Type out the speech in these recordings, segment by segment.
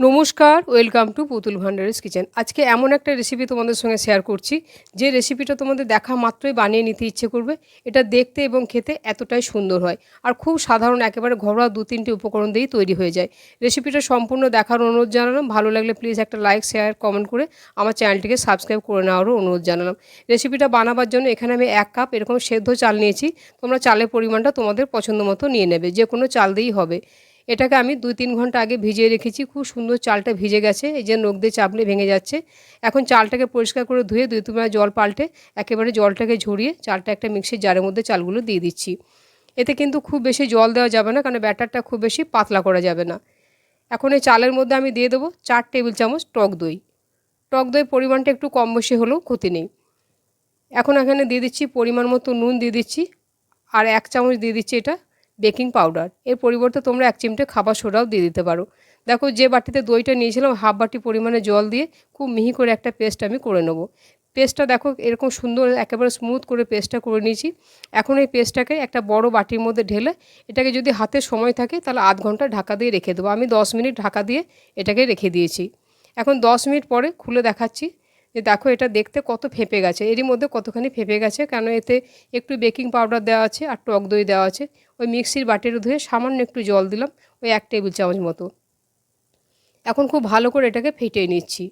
নমস্কার welcome to পুতুল ভান্ডারিস kitchen আজকে এমন একটা রেসিপি তোমাদের সঙ্গে শেয়ার করছি, যে রেসিপিটা তোমাদের দেখা মাত্রই বানিয়ে নিতে ইচ্ছে করবে, এটা দেখতে এবং খেতে এতটাই সুন্দর হয়। আর খুব সাধারণ, একেবারে ঘরোয়া দু তিনটি উপকরণ দিয়েই তৈরি হয়ে যায়। রেসিপিটা সম্পূর্ণ দেখার অনুরোধ জানালাম। ভালো লাগলে প্লিজ একটা লাইক শেয়ার কমেন্ট করে আমার চ্যানেলটিকে সাবস্ক্রাইব করে নেওয়ারও অনুরোধ জানালাম। রেসিপিটা বানাবার জন্য এখানে আমি এক কাপ এরকম সেদ্ধ চাল নিয়েছি। তোমরা চালের পরিমাণটা তোমাদের পছন্দ মতো নিয়ে নেবে যে কোনো চাল দিয়েই হবে। এটাকে আমি দুই তিন ঘণ্টা আগে ভিজিয়ে রেখেছি, খুব সুন্দর চালটা ভিজে গেছে, এই যে নখ দিয়ে চাপলে ভেঙে যাচ্ছে। এখন চালটাকে পরিষ্কার করে ধুয়ে দুই তিনবার জল পাল্টে একেবারে জলটাকে ঝরিয়ে চালটা একটা মিক্সির জারের মধ্যে চালগুলো দিয়ে দিচ্ছি। এতে কিন্তু খুব বেশি জল দেওয়া যাবে না, কারণ ব্যাটারটা খুব বেশি পাতলা করা যাবে না। এখন এই চালের মধ্যে আমি দিয়ে দেবো চার টেবিল চামচ টক দই। টক দই পরিমাণটা একটু কম বেশি হলেও ক্ষতি নেই। এখন এখানে দিয়ে দিচ্ছি পরিমাণ মতো নুন দিয়ে দিচ্ছি, আর এক চামচ দিয়ে দিচ্ছি এটা বেকিং পাউডার। এর পরিবর্তে তোমরা এক চিমটে খাবার সোডাও দিয়ে দিতে পারো। দেখো, যে বাটিতে দইটা নিয়েছিলাম, হাফ বাটি পরিমাণে জল দিয়ে খুব মিহি করে একটা পেস্ট আমি করে নেব। পেস্টটা দেখো, এরকম সুন্দর একেবারে স্মুথ করে পেস্টটা করে নিয়েছি। এখন এই পেস্টটাকে একটা বড় বাটির মধ্যে ঢেলে এটাকে যদি হাতে সময় থাকে, তাহলে আধ ঘণ্টা ঢাকা দিয়ে রেখে দেবো। আমি দশ মিনিট ঢাকা দিয়ে এটাকে রেখে দিয়েছি। এখন দশ মিনিট পরে খুলে দেখাচ্ছি। যে দেখো এটা দেখতে কত ফেঁপে গেছে। এরই মধ্যে কতখানি ফেঁপে গেছে, কেন এতে একটু বেকিং পাউডার দেওয়া আছে আর টক দই দেওয়া আছে। ওই মিক্সির বাটির ধুয়ে সামান্য একটু জল দিলাম, ওই এক টেবিল চামচ মতো। এখন খুব ভালো করে এটাকে ফেটিয়ে নিচ্ছি।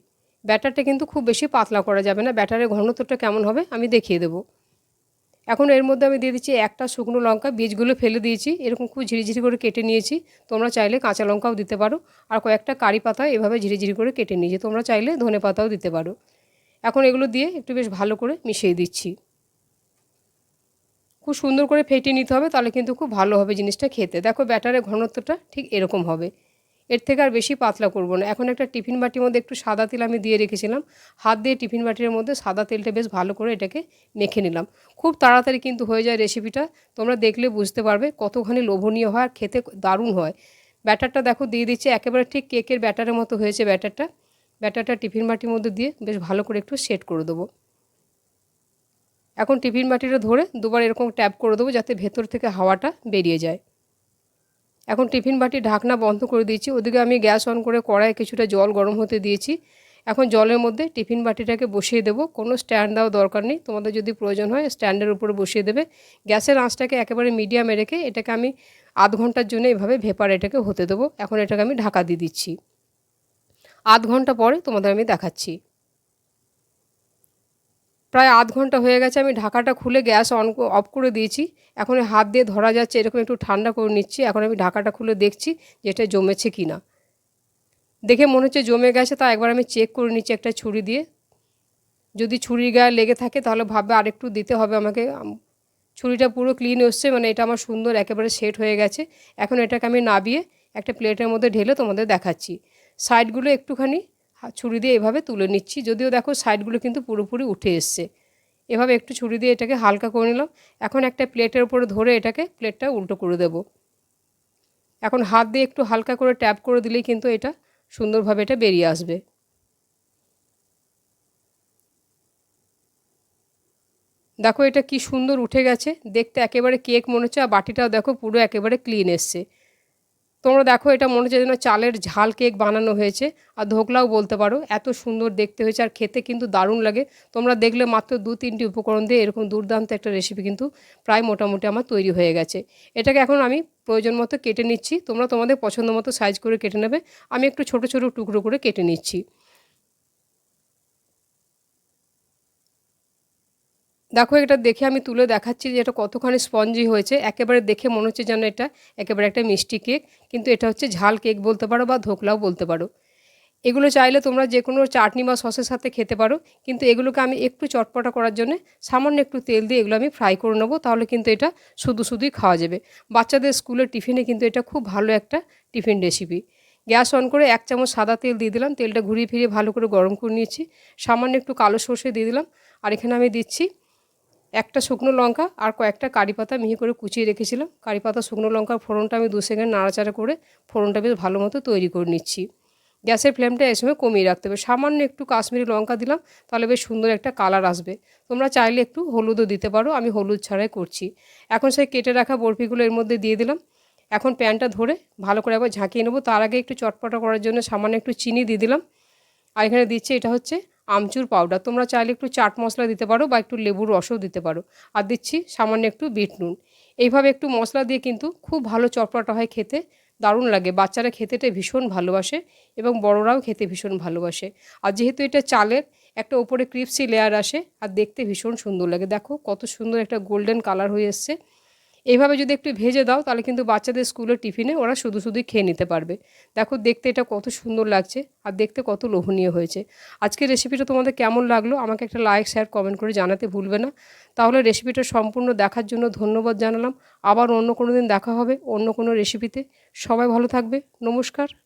ব্যাটারটা কিন্তু খুব বেশি পাতলা করা যাবে না, ব্যাটারের ঘনত্বটা কেমন হবে আমি দেখিয়ে দেবো। এখন এর মধ্যে আমি দিয়ে দিচ্ছি একটা শুকনো লঙ্কা, বীজগুলো ফেলে দিয়েছি, এরকম খুব ঝিরিঝিরি করে কেটে নিয়েছি। তোমরা চাইলে কাঁচা লঙ্কাও দিতে পারো, আর কয়েকটা কারি পাতা এভাবে ঝিরিঝিরি করে কেটে নিয়েছি, তোমরা চাইলে ধনে পাতাও দিতে পারো। এখন এগুলো দিয়ে একটু বেশ ভালো করে মিশিয়ে দিচ্ছি। খুব সুন্দর করে ফেটিয়ে নিতে হবে, তাহলে কিন্তু খুব ভালো হবে জিনিসটা খেতে। দেখো ব্যাটারের ঘনত্বটা ঠিক এরকম হবে। এর থেকে আর বেশি পাতলা করব না। এখন একটা টিফিন বাটির মধ্যে একটু সাদা তেল আমি দিয়ে রেখেছিলাম। হাত দিয়ে টিফিন বাটির মধ্যে সাদা তেলটা বেশ ভালো করে এটাকে মেখে নিলাম। খুব তাড়াতাড়ি কিন্তু হয়ে যায় রেসিপিটা। তোমরা দেখলে বুঝতে পারবে কতখানি লোভনীয় হয় আর খেতে দারুণ হয়। ব্যাটারটা দেখো দিয়ে দিচ্ছে, একেবারে ঠিক কেকের ব্যাটারের মতো হয়েছে ব্যাটারটা। ব্যাটারটা টিফিন বাটির মধ্যে দিয়ে বেশ ভালো করে একটু সেট করে দেবো। এখন টিফিন বাটিটা ধরে দুবার এরকম ট্যাপ করে দেবো যাতে ভেতর থেকে হাওয়াটা বেরিয়ে যায়। এখন টিফিন বাটি ঢাকনা বন্ধ করে দিয়েছি, ওদিকে আমি গ্যাস অন করে কড়াইয়ে কিছুটা জল গরম হতে দিয়েছি। এখন জলের মধ্যে টিফিন বাটিটাকে বসিয়ে দেবো, কোনো স্ট্যান্ড দেওয়া দরকার নেই, তোমাদের যদি প্রয়োজন হয় স্ট্যান্ডের উপরে বসিয়ে দেবে। গ্যাসের আঁচটাকে একেবারে মিডিয়ামে রেখে এটাকে আমি আধ ঘণ্টার জন্য এভাবে ভেপার এটাকে হতে দেবো। এখন এটাকে আমি ঢাকা দিয়ে দিচ্ছি। আধ ঘণ্টা পরে তোমাদের আমি দেখাচ্ছি। প্রায় আধ ঘণ্টা হয়ে গেছে, আমি ঢাকাটা খুলে গ্যাস অন অফ করে দিয়েছি। এখন হাত দিয়ে ধরা যাচ্ছে, এরকম একটু ঠান্ডা করে নিচ্ছি। এখন আমি ঢাকাটা খুলে দেখছি যে এটা জমেছে কি না দেখে মনে হচ্ছে জমে গেছে, তা একবার আমি চেক করে নিচ্ছি একটা ছুরি দিয়ে। যদি ছুরির গায়ে লেগে থাকে, তাহলে ভাববে আরেকটু দিতে হবে আমাকে। ছুরিটা পুরো ক্লিন এসছে মানে এটা আমার সুন্দর, একেবারে সেট হয়ে গেছে। এখন এটাকে আমি নাবিয়ে একটা প্লেটের মধ্যে ঢেলে তোমাদের দেখাচ্ছি। সাইডগুলো একটুখানি ছুরি দিয়ে এভাবে তুলে নিচ্ছি। যদিও দেখো সাইডগুলো কিন্তু পুরোপুরি উঠে এসছে। এভাবে একটু ছুরি দিয়ে এটাকে হালকা করে নিলাম। এখন একটা প্লেটের উপরে ধরে এটাকে প্লেটটা উল্টো করে দেব। এখন হাত দিয়ে একটু হালকা করে ট্যাপ করে দিলেই কিন্তু এটা সুন্দরভাবে এটা বেরিয়ে আসবে। দেখো এটা কি সুন্দর উঠে গেছে। দেখতে একেবারে কেক মনে হচ্ছে, আর বাটিটাও দেখো পুরো একেবারে ক্লিন এসছে। তোমরা দেখো, এটা মনে হচ্ছে যেন চালের ঝাল কেক বানানো হয়েছে। আর ধোকলাও বলতে পারো, এত সুন্দর দেখতে হয়েছে আর খেতে কিন্তু দারুণ লাগে। তোমরা দেখলে মাত্র দু, তিনটি উপকরণ দিয়ে এরকম দুর্দান্ত একটা রেসিপি কিন্তু প্রায় মোটামুটি আমার তৈরি হয়ে গেছে। এটাকে এখন আমি প্রয়োজন মতো কেটে নিচ্ছি। তোমরা তোমাদের পছন্দ মতো সাইজ করে কেটে নেবে। আমি একটু ছোট ছোট টুকরো করে কেটে নিচ্ছি। দেখো, এটা দেখে আমি তুলে দেখাচ্ছি যে এটা কতখানি স্পঞ্জি হয়েছে। একেবারে দেখে মনে হচ্ছে যেন এটা একেবারে একটা মিষ্টি কেক, কিন্তু এটা হচ্ছে ঝাল কেক বলতে পারো বা ধোকলাও বলতে পারো। এগুলো চাইলে তোমরা যে কোনো চাটনি বা সসের সাথে খেতে পারো, কিন্তু এগুলোকে আমি একটু চটপটা করার জন্য সামান্য একটু তেল দিয়ে এগুলো আমি ফ্রাই করে নেব, তাহলে কিন্তু এটা শুধু শুধুই খাওয়া যাবে। বাচ্চাদের স্কুলের টিফিনে কিন্তু এটা খুব ভালো একটা টিফিন রেসিপি। গ্যাস অন করে এক চামচ সাদা তেল দিয়ে দিলাম, তেলটা ঘুরিয়ে ফিরিয়ে ভালো করে গরম করে নিয়েছি। সামান্য একটু কালো সর্ষে দিয়ে দিলাম, আর এখানে আমি দিচ্ছি একটা শুকনো লঙ্কা আর কয়েকটা কারি পাতা মিহি করে কুচিয়ে রেখেছিলাম। কারি পাতা, শুকনো লঙ্কার ফোড়নটা আমি দু সেকেন্ড নাড়াচাড়া করে ফোড়নটা বেশ ভালো মতো তৈরি করে নিচ্ছি। গ্যাসের ফ্লেমটা এই সময় কমিয়ে রাখতে হবে। সামান্য একটু কাশ্মীরি লঙ্কা দিলাম, তাহলে বেশ সুন্দর একটা কালার আসবে। তোমরা চাইলে একটু হলুদও দিতে পারো, আমি হলুদ ছাড়াই করছি। এখন সেই কেটে রাখা বরফিগুলো এর মধ্যে দিয়ে দিলাম। এখন প্যানটা ধরে ভালো করে একবার ঝাঁকিয়ে নেব। তার আগে একটু চটপটা করার জন্য সামান্য একটু চিনি দিয়ে দিলাম। আর এখানে দিচ্ছি, এটা হচ্ছে আমচুর পাউডার তোমরা চাইলে একটু চাট মশলা দিতে পারো বা একটু লেবুর রসও দিতে পারো। আর দিচ্ছি সামান্য একটু বিট নুন। এইভাবে একটু মশলা দিয়ে কিন্তু খুব ভালো চটপটা হয় খেতে। দারুণ লাগে। বাচ্চারা খেতেটা ভীষণ ভালোবাসে এবং বড়রাও খেতে ভীষণ ভালোবাসে। আর যেহেতু এটা চালের একটা ওপরে ক্রিপসি লেয়ার আসে, আর দেখতে ভীষণ সুন্দর লাগে। দেখো কত সুন্দর একটা গোল্ডেন কালার হয়ে এসছে। এইভাবে যদি একটু ভেজে দাও, তাহলে কিন্তু বাচ্চাদের স্কুলের টিফিনে ওরা শুধু শুধুই খেয়ে নিতে পারবে। দেখো, দেখতে এটা কত সুন্দর লাগছে আর দেখতে কত লোভনীয় হয়েছে। আজকের রেসিপিটা তোমাদের কেমন লাগল, আমাকে একটা লাইক শেয়ার কমেন্ট করে জানাতে ভুলবে না। তাহলে রেসিপিটা সম্পূর্ণ দেখার জন্য ধন্যবাদ জানালাম। আবার অন্য কোনো দিন দেখা হবে অন্য কোনো রেসিপিতে সবাই ভালো থাকবে। নমস্কার।